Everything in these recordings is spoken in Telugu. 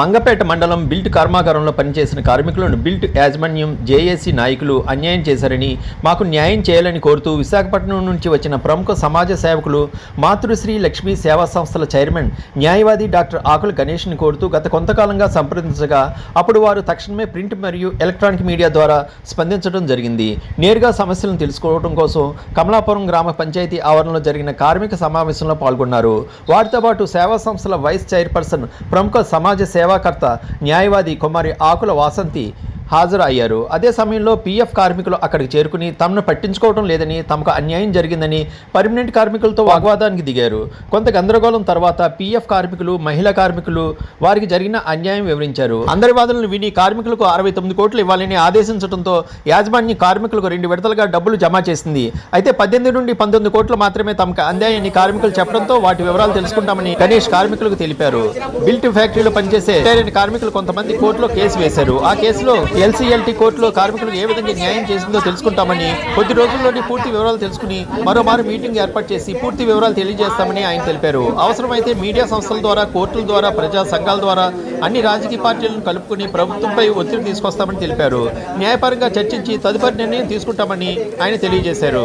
మంగపేట మండలం బిల్ట్ కర్మాగారంలో పనిచేసిన కార్మికులను బిల్ట్ యాజమాన్యం జేఏసీ నాయకులు అన్యాయం చేశారని మాకు న్యాయం చేయాలని కోరుతూ విశాఖపట్నం నుంచి వచ్చిన ప్రముఖ సమాజ సేవకులు మాతృశ్రీ లక్ష్మీ సేవా సంస్థల చైర్మన్ న్యాయవాది డాక్టర్ ఆకుల గణేష్ని కోరుతూ గత కొంతకాలంగా సంప్రదించగా అప్పుడు వారు తక్షణమే ప్రింట్ మరియు ఎలక్ట్రానిక్ మీడియా ద్వారా స్పందించడం జరిగింది. నేరుగా సమస్యలను తెలుసుకోవడం కోసం కమలాపురం గ్రామ పంచాయతీ ఆవరణలో జరిగిన కార్మిక సమావేశంలో పాల్గొన్నారు. వారితో పాటు సేవా సంస్థల వైస్ చైర్పర్సన్ ప్రముఖ సమాజ సేవ సేవాకర్త న్యాయవాది కుమారి ఆకుల వాసంతి హాజరు అయ్యారు అదే సమయంలో పీఎఫ్ కార్మికులు అక్కడికి చేరుకుని తమను పట్టించుకోవడం లేదని తమకు అన్యాయం జరిగిందని పర్మనెంట్ కార్మికులతో వాగ్వాదానికి దిగారు. కొంత గందరగోళం తర్వాత పీఎఫ్ కార్మికులు మహిళా కార్మికులు వారికి జరిగిన అన్యాయం వివరించారు. అందరి వాదనలు విని కార్మికులకు అరవై తొమ్మిది కోట్లు ఇవ్వాలని ఆదేశించడంతో యాజమాన్యం కార్మికులకు రెండు విడతలుగా డబ్బులు జమ చేసింది. అయితే పద్దెనిమిది నుండి పంతొమ్మిది కోట్లు మాత్రమే తమకు అందాయని కార్మికులు చెప్పడంతో వాటి వివరాలు తెలుసుకుంటామని గణేష్ కార్మికులకు తెలిపారు. బిల్ట్ ఫ్యాక్టరీలో పనిచేసే కార్మికులు కొంతమంది కోర్టులో కేసు వేశారు. ఆ కేసులో ఎల్సీఎల్టీ కోర్టులో కార్మికులకు ఏ విధంగా న్యాయం చేసిందో తెలుసుకుంటామని కొద్ది రోజుల్లోనే పూర్తి వివరాలు తెలుసుకుని మరోమారు మీటింగ్ ఏర్పాటు చేసి పూర్తి వివరాలు తెలియజేస్తామని ఆయన తెలిపారు. అవసరమైతే మీడియా సంస్థల ద్వారా కోర్టుల ద్వారా ప్రజా సంఘాల ద్వారా అన్ని రాజకీయ పార్టీలను కలుపుకుని ప్రభుత్వంపై ఒత్తిడి తీసుకొస్తామని తెలిపారు. న్యాయపరంగా చర్చించి తదుపరి నిర్ణయం తీసుకుంటామని ఆయన తెలియజేశారు.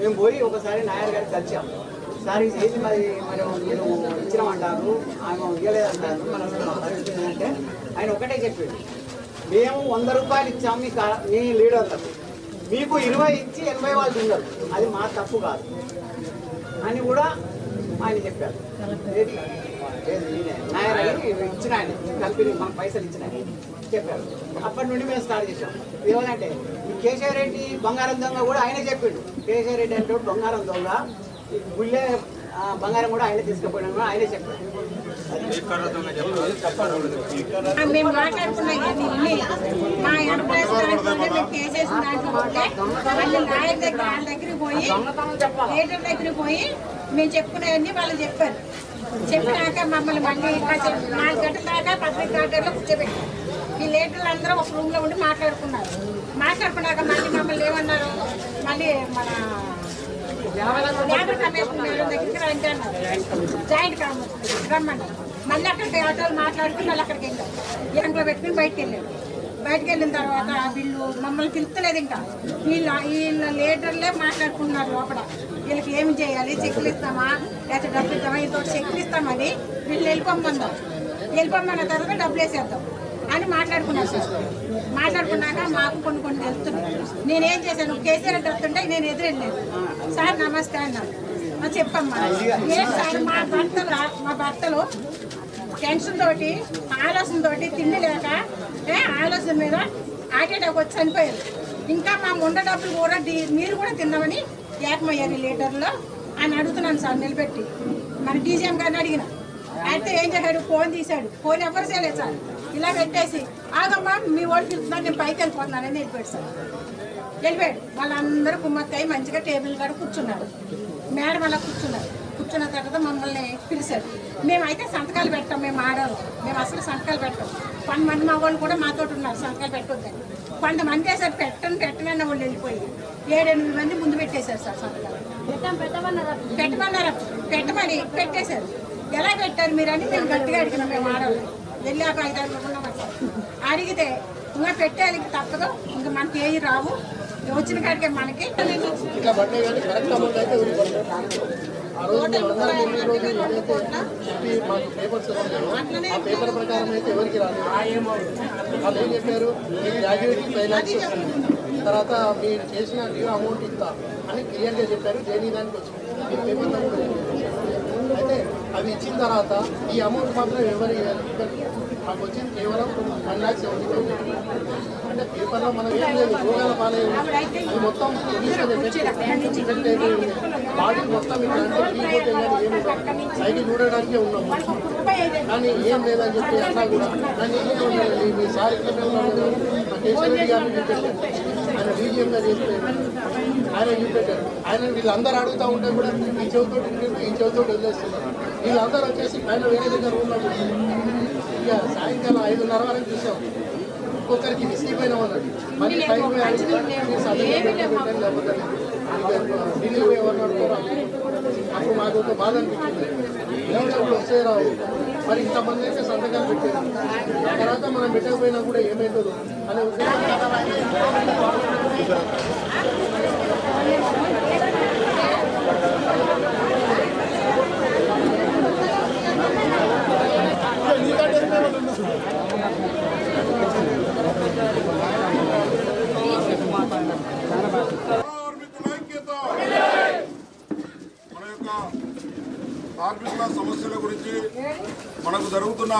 మేము పోయి ఒకసారి నాయర్ గారికి సార్ ఇది మరి మరి మీరు ఇచ్చినామంటారు ఇవ్వలేదంటారు మన పరిస్థితి ఏంటంటే ఆయన ఒకటే చెప్పాడు. మేము వంద రూపాయలు ఇచ్చాము మీ కా- మీ లీడర్లకు మీకు ఇరవై ఇచ్చి ఎనభై వాళ్ళు తిన్నారు. అది మా తప్పు కాదు. అని కూడా ఆయన చెప్పారు. ఇచ్చిన ఆయన. కంపెనీ మన పైసలు ఇచ్చిన చెప్పారు. అప్పటి నుండి మేము స్టార్ట్ చేసాం ఏమనంటే ఈ కేశవ రెడ్డి బంగారం దొంగ కూడా ఆయనే చెప్పిండు. కేశవ రెడ్డి అంటే బంగారం దొంగ గుళ్ళే బంగారం కూడా ఆయనే తీసుకుపోయినా కూడా ఆయనే చెప్పాడు మేము మాట్లాడుకున్నాం మా ఎంప్లాయీస్ దాంట్లో మేము కేసేసిన దాంట్లో ఉంటే మళ్ళీ లాయర్ దగ్గర వాళ్ళ దగ్గరికి పోయి లీడర్ దగ్గరికి పోయి మేము చెప్పుకునేవన్నీ వాళ్ళు చెప్పారు చెప్పినాక మమ్మల్ని మళ్ళీ నాలుగు గంటల దాకా పత్రిక కార్డర్లో కూర్చోబెట్టారు ఈ లీడర్లు అందరూ ఒక రూమ్లో ఉండి మాట్లాడుకున్నారు మాట్లాడుకున్నాక మళ్ళీ మమ్మల్ని ఏమన్నారు మళ్ళీ మన లేబర్ కమిషన్ దగ్గరికి రండి అన్నారు జాయింట్ కమిషన్ రమ్మన్నారు మళ్ళీ అక్కడికి ఆటోలు మాట్లాడుకుని మళ్ళీ అక్కడికి వెళ్ళాం. ఇంట్లో పెట్టుకుని బయటకు వెళ్ళాడు బయటకు వెళ్ళిన తర్వాత వీళ్ళు మమ్మల్ని పిలుస్తలేదు ఇంకా. వీళ్ళు వీళ్ళ లీడర్లే మాట్లాడుకున్నారు లోపల. వీళ్ళకి ఏమి చేయాలి? చెక్కులు ఇస్తామా? లేకపోతే డబ్బులు ఇస్తామా ఇంతో చెక్కులు ఇస్తామని వీళ్ళు వెళ్ళిపోమందాం వెళ్ళిపోమన్న తర్వాత డబ్బులు వేసేద్దాం అని మాట్లాడుకున్నారు సార్. మాట్లాడుకున్నాక మాకు కొన్ని కొన్ని తెలుస్తున్నాయి. నేనేం చేశాను? కేసీఆర్ అంటే వస్తుంటే నేను ఎదురెళ్ళాను. సార్ నమస్తే అన్నాను చెప్పమ్మా. ఏం సార్? మా భర్తలు మా భర్తలు టెన్షన్ తోటి ఆలోచన తోటి తిండి లేక ఏ, ఆలోచన మీద హార్ట్ అటాక్ వచ్చి చనిపోయారు. ఇంకా మా ముండ డబ్బులు కూడా మీరు కూడా తిన్నామని ఏకమయ్యారు లీటర్లో అని అడుగుతున్నాను సార్ నిలబెట్టి. మరి డీజీఎం గారిని అడిగిన. అయితే ఏం చేశాడు? ఫోన్ తీశాడు. ఫోన్ ఎవరు చేయలేదు సార్. ఇలా పెట్టేసి ఆగమ్మా మీ వాళ్ళు పిలుస్తున్నాను నేను పైకి వెళ్ళిపోతున్నానని వెళ్ళిపోయాడు సార్. వెళ్ళిపోయాడు. వాళ్ళందరూ కుమ్మక్కయ్య మంచిగా టేబుల్ కాడ కూర్చున్నారు. మేడం అలా కూర్చున్నారు. కూర్చున్న తర్వాత మమ్మల్ని పిలిచారు. మేమైతే సంతకాలు పెట్టాం మేము ఆడవాళ్ళం మేము అసలు సంతకాలు పెట్టాం. కొంతమంది మా వాళ్ళు కూడా మాతో ఉన్నారు సంతకాలు పెట్టొద్దని. కొంతమంది వేసారు పెట్టను పెట్టనన్న వాళ్ళు వెళ్ళిపోయి ఏడెనిమిది మంది ముందు పెట్టేశారు సార్ సంతకాలు. పెట్టమన్నారు? పెట్టమని పెట్టేశారు. ఎలా పెట్టారు మీరు అని మేము గట్టిగా అడిగినాం మేము ఐదు ఆరు ఉన్నాం సార్. అడిగితే ఇంకా పెట్టేది తప్పదు. ఇంకా మనకి ఏవి రావు. వచ్చిన కాడికే మనకి. మాకు పేపర్స్ వచ్చాయో ఆ పేపర్ ప్రకారం అయితే ఎవరికి రాలేదు. వాళ్ళు ఏం చెప్పారు? మీకు గ్రాడ్యుయేట్ ఫైవ్ ల్యాక్స్ వస్తుంది తర్వాత మీరు చేసిన డ్యూ అమౌంట్ ఇంత అని క్లియర్గా చెప్పారు. దేని దానికి వచ్చింది. అయితే అవి ఇచ్చిన తర్వాత ఈ అమౌంట్ మాత్రం ఎవరు. మాకు వచ్చింది కేవలం వన్ ల్యాక్స్ సెవెంటీ థౌసండ్. పేపర్లో మనం ఏం లేదు. రోగాల పాలే అది మొత్తం బాడీ మొత్తం కానీ చూడడానికే ఉన్నాం కానీ ఏం లేదని చెప్పి అన్నా కూడా కానీ మీ సార్ ఇక్కడే ఉన్నాడు కదా మా కేశవ రెడ్డి ఆయన ఆయన చూపెట్టారు ఆయన వీళ్ళందరూ అడుగుతూ ఉంటే కూడా ఈ చెవితోటి ఈ చెవితోటి వదిలేస్తున్నారు. వీళ్ళందరూ వచ్చేసి పైన వేరే దగ్గర రూమ్లో ఇక సాయంకాలం ఐదున్నర వరకు చూసాం. ఒక్కొక్కరికి మళ్ళీ పోయి అడిగితే మీరు సర్టిఫికేట్ పెట్టండి, లేకపోతే పోయి ఎవరు నడుపుతారో అప్పుడు మాకు ఒక బాధ అనిపించింది ఎవరు వస్తే రావు. మరి ఇంతమంది అయితే సంతకాలు పెట్టారు. ఆ తర్వాత మనం పెట్టకపోయినా కూడా ఏమవుతుందో అనే ఉద్దేశం కార్మికుల ఐక్యత మన యొక్క కార్మికుల సమస్యల గురించి మనకు జరుగుతున్న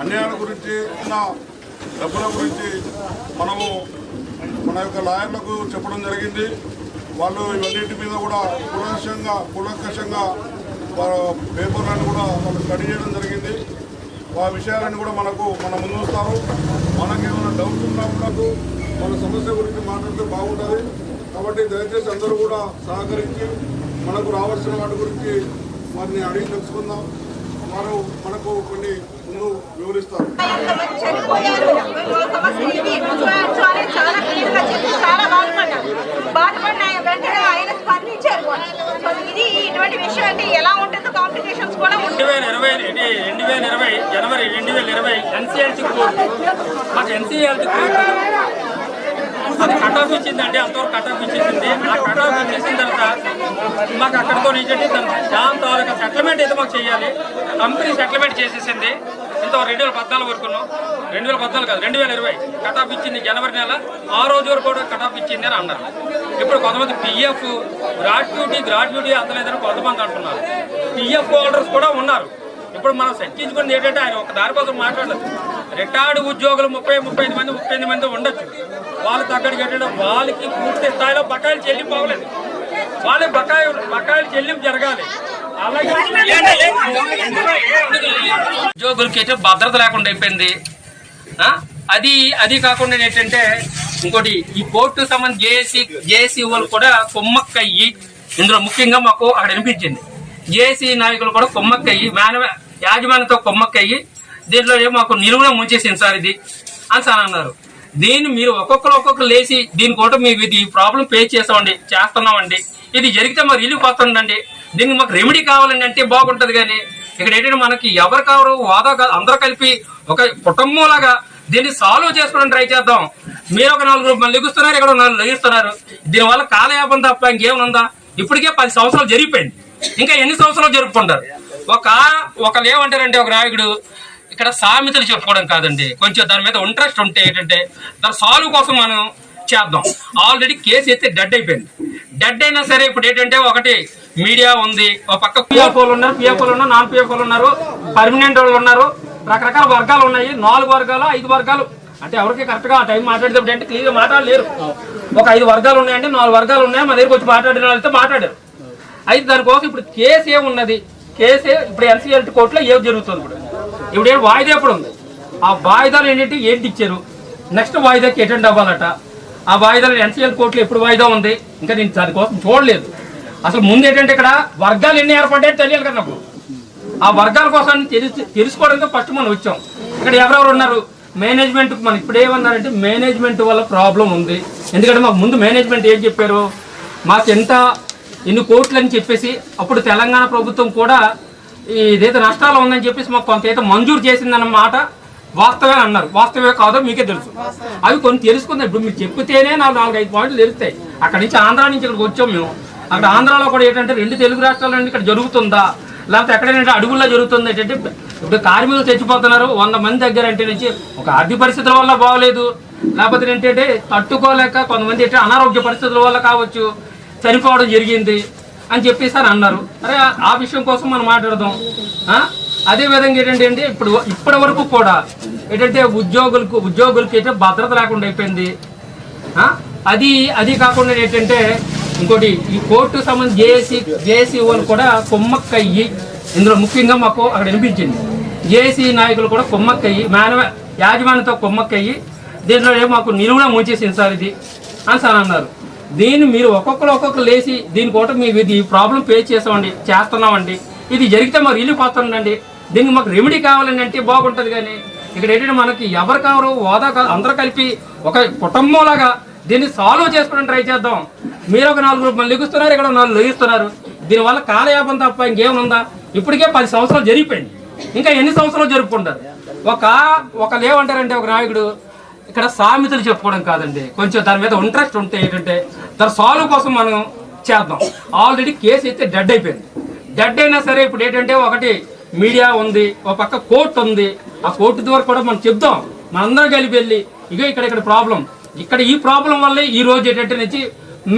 అన్యాయాల గురించి ఉన్న డబ్బుల గురించి మనము మన యొక్క లాయర్లకు చెప్పడం జరిగింది. వాళ్ళు ఇవన్నింటి మీద కూడా కూలంకషంగా కూలంకషంగా పేపర్లను కూడా వాళ్ళు స్టడీ చేయడం జరిగింది. ఆ విషయాలను కూడా మనకు మన ముందు ఉంచుతారు మనకి ఏమైనా డౌట్ ఉన్నా కూడా మన సమస్య గురించి మాట్లాడితే బాగుంటుంది. కాబట్టి దయచేసి అందరూ కూడా సహకరించి మనకు రావాల్సిన వాటి గురించి వారిని అడిగి తెలుసుకుందాం. వారు మనకు కొన్ని ముందు వివరిస్తారు. చాలా ఉంటుందో కూడా రెండు వేల ఇరవై రెండు వేల ఇరవై జనవరి రెండు వేల ఇరవై ఎన్సీఎల్టీ కోర్టు మాకు ఎన్సీఎల్టీ కోర్టు అది కట్ ఆఫ్ ఇచ్చిందండి అంతవరకు కట్ ఆఫ్ ఇచ్చేసింది ఆ కట్ ఆఫ్ ఇచ్చేసిన తర్వాత మాకు అక్కడితో ఏంటంటే దాని తాలూకా సెటిల్మెంట్ అయితే మాకు చేయాలి. కంపెనీ సెటిల్మెంట్ చేసేసింది. ఇంతవరకు రెండు వేల పద్నాలుగు వరకు రెండు వేల పద్నాలుగు కాదు రెండు వేల ఇరవై. కటాఫ్ ఇచ్చింది జనవరి నెల. ఆ రోజు వరకు కూడా కటాఫ్ ఇచ్చింది అని అన్నారు. ఇప్పుడు కొంతమంది పిఎఫ్ గ్రాట్యుటీ గ్రాట్యుటీ అందలేదని కొంతమంది అంటున్నారు. పిఎఫ్ హోల్డర్స్ కూడా ఉన్నారు. ఇప్పుడు మనం చర్చించుకున్నది ఏంటంటే ఆయన ఒక దారి కోసం మాట్లాడలేదు. రిటైర్డ్ ఉద్యోగులు ముప్పై ముప్పై ఐదు మంది ముప్పై ఎనిమిది మంది ఉండొచ్చు. వాళ్ళు తగ్గడికి ఏంటంటే వాళ్ళకి పూర్తి స్థాయిలో బకాయిలు చెల్లింపు అవ్వలేదు. వాళ్ళ బకాయి బకాయిలు చెల్లింపు జరగాలి. ఉద్యోగులకి అయితే భద్రత లేకుండా అయిపోయింది. అది అది కాకుండా ఏంటంటే ఇంకోటి ఈ కోర్టు సంబంధించి జేఏసీ జేఏసీ వాళ్ళు కూడా కొమ్మక్కయ్యి ఇందులో ముఖ్యంగా మాకు అక్కడ అనిపించింది. జేఏసీ నాయకులు కూడా కొమ్మక్కయ్యి మేనవ యాజమాన్యంతో కొమ్మక్కయ్యి దీంట్లో ఏమో మాకు నిలువున ముంచేసింది సార్ ఇది అని సార్ అన్నారు. దీన్ని మీరు ఒక్కొక్కరు ఒక్కొక్కరు లేచి దీని కూడా మేము ఇది ప్రాబ్లం ఫేస్ చేస్తామండి చేస్తున్నామండి. ఇది జరిగితే మాకు రిలీఫ్ వస్తుందండి దీనికి మాకు రెమెడీ కావాలండి అంటే బాగుంటుంది కానీ ఇక్కడ ఏంటంటే మనకి ఎవరు కావరు వాదా కాదు అందరూ కలిపి ఒక కుటుంబంలాగా దీన్ని సాల్వ్ చేసుకోవడానికి ట్రై చేద్దాం. మీరు ఒక నాలుగు మంది లెగుస్తున్నారు ఇక్కడ నాలుగు లెగుస్తున్నారు. దీనివల్ల కాలయాపం తప్ప ఇంకేముందా ఇప్పటికే పది సంవత్సరాలు జరిగిపోయింది. ఇంకా ఎన్ని సంవత్సరాలు జరుపుకుంటారు? ఒక ఒకళ్ళు ఏమంటారంటే ఒక నాయకుడు ఇక్కడ సామెతలు చెప్పుకోవడం కాదండి. కొంచెం దాని మీద ఇంట్రెస్ట్ ఉంటే ఏంటంటే దాని సాల్వ్ కోసం మనం చేద్దాం ఆల్రెడీ కేసు అయితే డెడ్ అయిపోయింది. డెడ్ అయినా సరే ఇప్పుడు ఏంటంటే ఒకటి మీడియా ఉంది ఒక పక్క పిఎఫ్ ఉన్నారు పిఎఫ్ఓలు ఉన్నారు నాన్ పిఎఫ్ ఉన్నారు పర్మనెంట్ వాళ్ళు ఉన్నారు రకరకాల వర్గాలు ఉన్నాయి నాలుగు వర్గాలు ఐదు వర్గాలు. అంటే ఎవరికి కరెక్ట్గా ఆ టైం మాట్లాడేటప్పుడు అంటే క్లియర్గా మాట్లాడలేరు. ఒక ఐదు వర్గాలు ఉన్నాయండి నాలుగు వర్గాలు ఉన్నాయి మా దగ్గరికి వచ్చి మాట్లాడిన వాళ్ళతో మాట్లాడారు. అయితే దానికోసం ఇప్పుడు కేసు ఏమున్నది కేసు ఇప్పుడు ఎన్సీఎల్టీ కోర్టులో ఏం జరుగుతుంది ఇప్పుడు? ఇప్పుడు ఏం వాయిదా ఎప్పుడు ఉంది? ఆ వాయిదాలు ఏంటంటే ఏంటి ఇచ్చారు? నెక్స్ట్ వాయిదాకి అటెండ్ అవ్వాలట. ఆ వాయిదాలు ఎన్సీఎల్ కోర్టులో ఎప్పుడు వాయిదా ఉంది? ఇంకా నేను దానికోసం చూడలేదు. అసలు ముందు ఏంటంటే ఇక్కడ వర్గాలు ఎన్ని ఏర్పడ్డాయో తెలియాలి కదా నాకు. ఆ వర్గాల కోసం తెలుసు తెలుసుకోవడానికి ఫస్ట్ మనం వచ్చాం. ఇక్కడ ఎవరెవరు ఉన్నారు? మేనేజ్మెంట్ మనం ఇప్పుడు ఏమన్నారంటే మేనేజ్మెంట్ వల్ల ప్రాబ్లం ఉంది. ఎందుకంటే మాకు ముందు మేనేజ్మెంట్ ఏం చెప్పారు? మాకు ఎంత ఎన్ని కోట్లు అని చెప్పేసి అప్పుడు తెలంగాణ ప్రభుత్వం కూడా ఇదైతే నష్టాలు ఉందని చెప్పేసి మాకు కొంత అయితే మంజూరు చేసిందన్న మాట వాస్తవే అన్నారు. వాస్తవే కాదో మీకే తెలుసు. అవి కొన్ని తెలుసుకుందాం. ఇప్పుడు మీరు చెప్తేనే నాకు నాలుగు ఐదు పాయింట్లు తెలుస్తాయి. అక్కడ నుంచి ఆంధ్ర నుంచి ఇక్కడికి వచ్చాం మేము. అక్కడ ఆంధ్రాలో కూడా ఏంటంటే రెండు తెలుగు రాష్ట్రాల్లో ఇక్కడ జరుగుతుందా? లేకపోతే ఎక్కడైనా అడుగుల్లో జరుగుతుంది? ఏంటంటే ఇప్పుడు కార్మికులు చచ్చిపోతున్నారు. వంద మంది దగ్గర అంటే నుంచి ఒక ఆర్థిక పరిస్థితుల వల్ల బాగలేదు. లేకపోతే ఏంటంటే తట్టుకోలేక కొంతమంది ఏంటంటే అనారోగ్య పరిస్థితుల వల్ల కావచ్చు. చనిపోవడం జరిగింది అని చెప్పేసి అని అన్నారు. అరే ఆ- విషయం కోసం మనం మాట్లాడదాం? అదే విధంగా ఏంటంటే అండి ఇప్పుడు ఇప్పటి వరకు కూడా ఏంటంటే ఉద్యోగులకు ఉద్యోగులకి అయితే భద్రత లేకుండా అయిపోయింది. అది అది కాకుండా ఏంటంటే ఇంకోటి ఈ కోర్టు సంబంధించి జేఏసీ జేఏసీ వాళ్ళు కూడా కొమ్మక్కయ్యి ఇందులో ముఖ్యంగా మాకు అక్కడ వినిపించింది. జేఏసీ నాయకులు కూడా కొమ్మక్కయ్యి మానవ యాజమాన్యంతో కొమ్మక్కయ్యి దీంట్లో ఏమో మాకు నిలువున ముంచేసింది సార్ ఇది అని సార్ అన్నారు. దీన్ని మీరు ఒక్కొక్కరు ఒక్కొక్కరు లేచి దీని కూడా మేము ఇది ప్రాబ్లం ఫేస్ చేస్తామండి చేస్తున్నామండి. ఇది జరిగితే మాకు రిలీఫ్ వస్తుందండి దీనికి మాకు రెమెడీ కావాలండి అంటే బాగుంటుంది కానీ ఇక్కడ ఏంటంటే మనకి ఎవరు కావరు హోదా కాదు అందరూ కలిపి ఒక కుటుంబంలాగా దీన్ని సాల్వ్ చేసుకోవడానికి ట్రై చేద్దాం. మీరు ఒక నాలుగు మంది లిగుస్తున్నారు ఇక్కడ నాలుగు లెగిస్తున్నారు దీనివల్ల కాలయాపం తప్ప ఇంకేముందా ఇప్పటికే పది సంవత్సరాలు జరిగిపోయింది. ఇంకా ఎన్ని సంవత్సరాలు జరుపుకుంటారు? ఒక ఒక లేవంటారంటే ఒక నాయకుడు ఇక్కడ సామెతలు చెప్పుకోవడం కాదండి. కొంచెం దాని మీద ఇంట్రెస్ట్ ఉంటే ఏంటంటే దాని సాల్వ్ కోసం మనం చేద్దాం. ఆల్రెడీ కేసు అయితే డెడ్ అయిపోయింది. డెడ్ అయినా సరే ఇప్పుడు ఏంటంటే ఒకటి మీడియా ఉంది ఒక పక్క కోర్టు ఉంది. ఆ కోర్టు ద్వారా కూడా మనం చెప్దాం. మనందరం కలిపి వెళ్ళి ఇక ఇక్కడ ఇక్కడ ప్రాబ్లం ఇక్కడ ఈ ప్రాబ్లం వల్లే ఈ రోజు ఏంటంటే నుంచి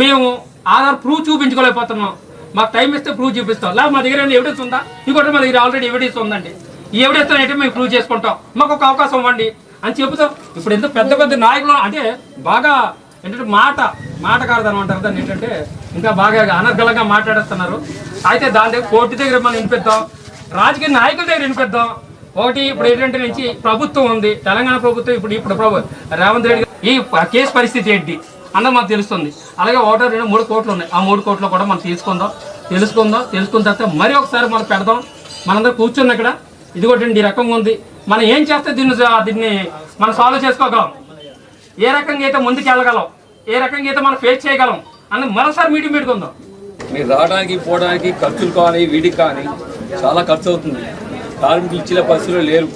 మేము ఆధార్ ప్రూఫ్ చూపించుకోలేకపోతున్నాం. మాకు టైం ఇస్తే ప్రూఫ్ చూపిస్తాం. లేదా మా దగ్గర ఎవిడెన్స్ ఉందా? ఇంకోటి మా దగ్గర ఆల్రెడీ ఎవిడెన్స్ ఉందండి. ఈ ఎవిడెన్స్ అయితే మేము ప్రూవ్ చేసుకుంటాం. మాకు ఒక అవకాశం ఇవ్వండి అని చెబుతాం. ఇప్పుడు ఎంత పెద్ద పెద్ద నాయకులు అంటే బాగా ఏంటంటే మాట మాటకారదనం అంటారు దాన్ని ఏంటంటే ఇంకా బాగా అనర్గలంగా మాట్లాడేస్తున్నారు. అయితే దాని దగ్గర కోర్టు దగ్గర మనం వినిపిద్దాం. రాజకీయ నాయకుల దగ్గర వినిపిద్దాం. ఒకటి ఇప్పుడు ఏంటంటే నుంచి ప్రభుత్వం ఉంది. తెలంగాణ ప్రభుత్వం ఇప్పుడు ఇప్పుడు ప్రభుత్వం రేవంత్ రెడ్డి ఈ కేసు పరిస్థితి ఏంటి అన్నది మనకు తెలుస్తుంది. అలాగే ఒకటో రెండు మూడు కోట్లు ఉన్నాయి. ఆ మూడు కోట్లు కూడా మనం తీసుకుందాం. తెలుసుకుందాం. తెలుసుకున్న తర్వాత మరి ఒకసారి మనం పెడదాం. మనందరూ కూర్చున్న ఇక్కడ. ఇది కూడా ఈ రకంగా ఉంది. మనం ఏం చేస్తే దీన్ని దీన్ని మనం సాల్వ్ చేసుకోగలం? ఏ రకంగా అయితే ముందుకు వెళ్ళగలం ఏ రకంగా అయితే మనం ఫేస్ చేయగలం? అన్న మరోసారి మీటింగ్ పెట్టుకుందాం. మీరు రావడానికి పోవడానికి ఖర్చులు కానీ వీటికి కానీ చాలా ఖర్చు అవుతుంది. కార్మికులు ఇచ్చిన పరిస్థితులు లేరు.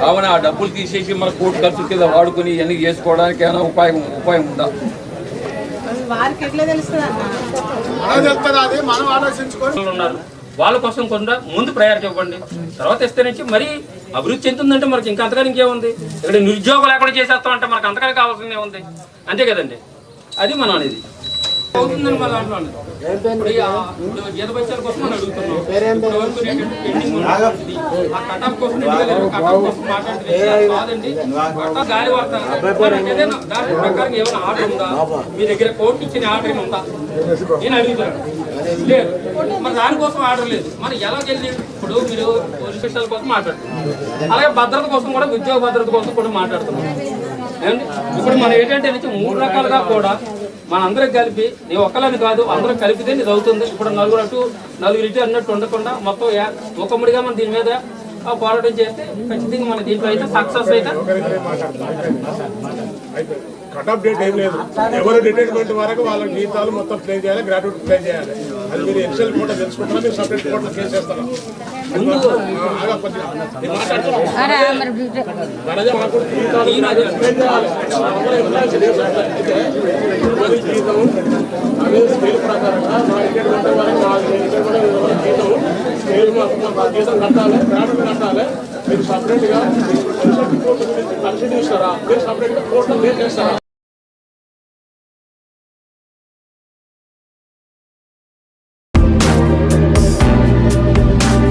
కావున ఆ డబ్బులు తీసేసి మన కోర్టు ఖర్చు కింద వాడుకొని ఇవన్నీ చేసుకోవడానికి ఏమైనా ఉపాయం ఉపాయం ఉందా? వాళ్ళు ఉన్నారు. వాళ్ళ కోసం కొంత ముందు ప్రయారిటీ ఇవ్వండి. తర్వాత ఇస్తే నుంచి మరి అభివృద్ధి చెందుతుందంటే మనకి ఇంకా అంతగా ఇంకేముంది? ఇక్కడ నిరుద్యోగం లేకుండా చేసేస్తాం అంటే మనకు అంతగా కావాల్సింది ఏముంది అంతే కదండి. అది మనం అనేది. అవుతుందని కోసం అడుగుతున్నాం. ఆ కటాఫ్ కోసం కటాఫ్ కోసం మాట్లాడుతున్నాం. కాదండి. గాలి ఏదైనా దాని ప్రకారం ఏమైనా ఆర్డర్ ఉందా? మీ దగ్గర కోర్టు ఇచ్చిన ఆర్డర్ ఉందా? నేను అడుగుతున్నాను. లేదు. మరి దానికోసం ఆర్డర్ లేదు. మరి ఎలా వెళ్ళి ఇప్పుడు మీరు పోలీస్ స్టేషన్ల కోసం మాట్లాడుతున్నారు. అలాగే భద్రత కోసం కూడా ఉద్యోగ భద్రత కోసం కూడా మాట్లాడుతున్నారు. ఏమండి? ఇప్పుడు మనం ఏంటంటే మూడు రకాలుగా కూడా మనందరం కలిపి నీ ఒక్కలని కాదు అందరం కలిపితే ఇది అవుతుంది. ఇప్పుడు నలుగురు అటు నలుగురు ఇటు అన్నట్టు ఉండకుండా మొత్తం ముఖముడిగా మనం దీని మీద ఆ, పోరాటం చేస్తే ఖచ్చితంగా మన దీంట్లో అయితే సక్సెస్ అయితే కట్ ఆఫ్ డేట్ ఏం లేదు. ఎవరు రిటైర్మెంట్ వరకు వాళ్ళ జీతాలు మొత్తం ప్లే చేయాలి ప్లే చేయాలి. అది మీరు ఎక్సెల్ కోట తెలుసుకుంటారా మీరు సపరేట్ కోర్టులో కేసు చేస్తారా? ఆగా కొద్దిగా. నేను మాట్లాడుతున్నా. మనదే మాకు జీతం అదే స్కేల్ ప్రకారంగా మా రిటైర్మెంట్ వాళ్ళకి మా రిటైర్మెంట్ వరకు జీతం స్కేల్ మా జీతం కట్టాలి గ్రాట్యుటీ కట్టాలి మీరు సపరేట్గా కోర్టు గురించి చేస్తారా మీరు సపరేట్గా కోర్టు పే చేస్తారా